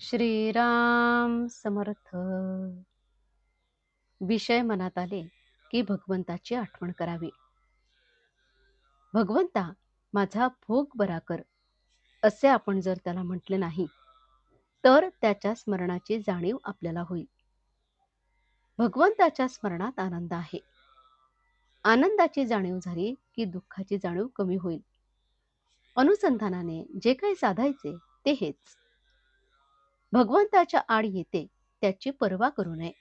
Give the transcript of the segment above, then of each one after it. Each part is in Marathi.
श्रीराम समर्थ. विषय मनात आले की भगवंताची आठवण करावी. भगवंता माझा भोग बरा कर असे आपण जर त्याला म्हटले नाही तर त्याच्या स्मरणाची जाणीव आपल्याला होईल. भगवंताच्या स्मरणात आनंद आहे. आनंदाची जाणीव झाली की दुःखाची जाणीव कमी होईल. अनुसंधानाने जे काही साधायचे ते हेच. भगवंताच्या आड येते त्याची पर्वा करू नये.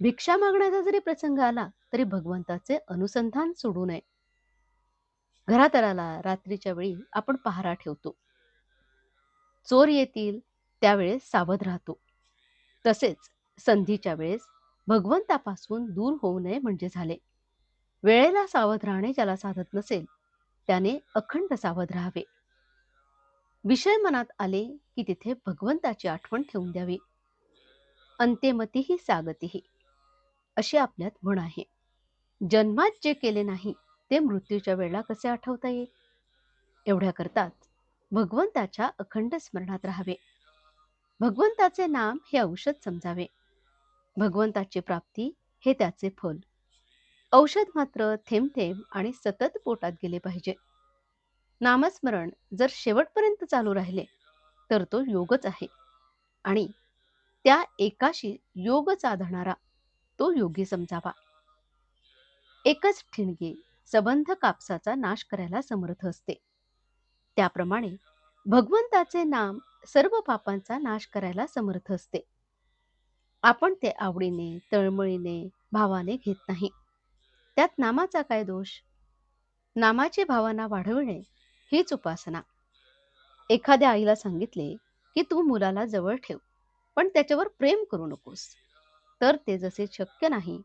भिक्षा मागण्याचा जरी प्रसंग आला तरी भगवंताचे अनुसंधान सोडू नये. घरातराला रात्रीच्या वेळी आपण पहारा ठेवतो. चोर येतील त्यावेळेस सावध राहतो. तसेच संधीच्या वेळेस भगवंतापासून दूर होऊ नये म्हणजे झाले. वेळेला सावध राहणे ज्याला साधत नसेल त्याने अखंड सावध राहावे. विषय मनात आले की तिथे भगवंताची आठवण ठेवून द्यावी. अंत्यमतीही सागतीही. अशी आपल्यात म्हण आहे. जन्मात जे केले नाही ते मृत्यूच्या वेळेला कसे आठवता येईल? एवढ्या करताच भगवंताच्या अखंड स्मरणात राहावे. भगवंताचे नाम हे औषध समजावे. भगवंताची प्राप्ती हे त्याचे फल. औषध मात्र थेंब थेंब आणि सतत पोटात गेले पाहिजे. नामस्मरण जर शेवटपर्यंत चालू राहिले तर तो योगच आहे. आणि त्या एकाशी योग साधणारा तो योगी समजावा. एकच ठिणगी सबंध कापसाचा नाश करायला समर्थ असते. त्याप्रमाणे भगवंताचे नाम सर्व पापांचा नाश करायला समर्थ असते. आपण ते आवडीने तळमळीने भावाने घेत नाही. त्यात नामाचा काय दोष? नामाची भावना वाढविणे हीच उपासना. एखाद्या आईला सांगितले की तू मुलाला जवळ ठेव पण त्याच्यावर प्रेम करू नकोस. तर ते जसे शक्य नाही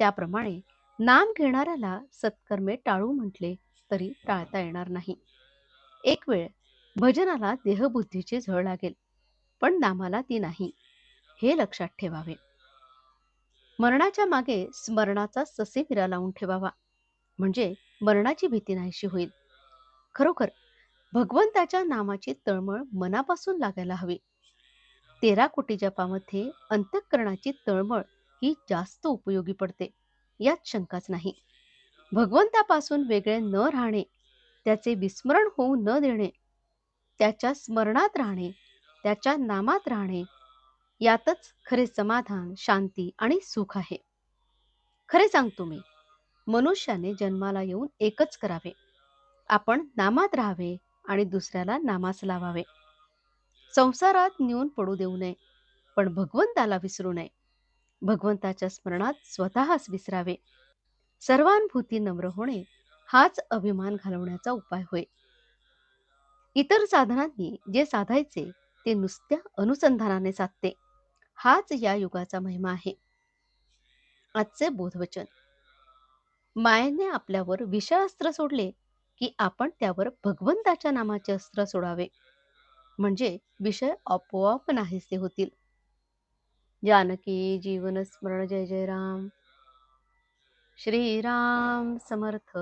त्याप्रमाणे नाम घेणाऱ्याला सत्कर्मे टाळू म्हटले तरी टाळता येणार नाही. एक वेळ भजनाला देहबुद्धीची झळ लागेल पण नामाला ती नाही हे लक्षात ठेवावे. मरणाच्या मागे स्मरणाचा ससे फिरा लावून ठेवावा. म्हणजे मरणाची भीती नाहीशी होईल. खरोखर भगवंताच्या नामाची तळमळ मनापासून लागायला हवी. तेरा कोटी जपामध्ये अंतःकरणाची तळमळ ही जास्त उपयोगी पडते यात शंकाच नाही. भगवंतापासून वेगळे न राहणे त्याचे विस्मरण होऊ न देणे त्याच्या स्मरणात राहणे त्याच्या नामात राहणे यातच खरे समाधान शांती आणि सुख आहे. खरे सांगतो मी मनुष्याने जन्माला येऊन एकच करावे. आपण नामात राहावे आणि दुसऱ्याला नामास लावावे. संसारात नेऊन पडू देऊ नये पण भगवंताला विसरू नये. भगवंताच्या स्मरणात स्वतःच विसरावे. सर्वानुभूती नम्र होणे हाच अभिमान घालवण्याचा उपाय होय. इतर साधनांनी जे साधायचे ते नुसत्या अनुसंधानाने साधते. हाच या युगाचा महिमा आहे. आजचे बोधवचन. मायेने आपल्यावर विषास्त्र सोडले की आपण त्यावर भगवंताच्या नामाचे अस्त्र सोडावे. म्हणजे विषय आपोआप नाहीसे होतील. जानकी जीवन स्मरण जय जय राम. श्रीराम समर्थ.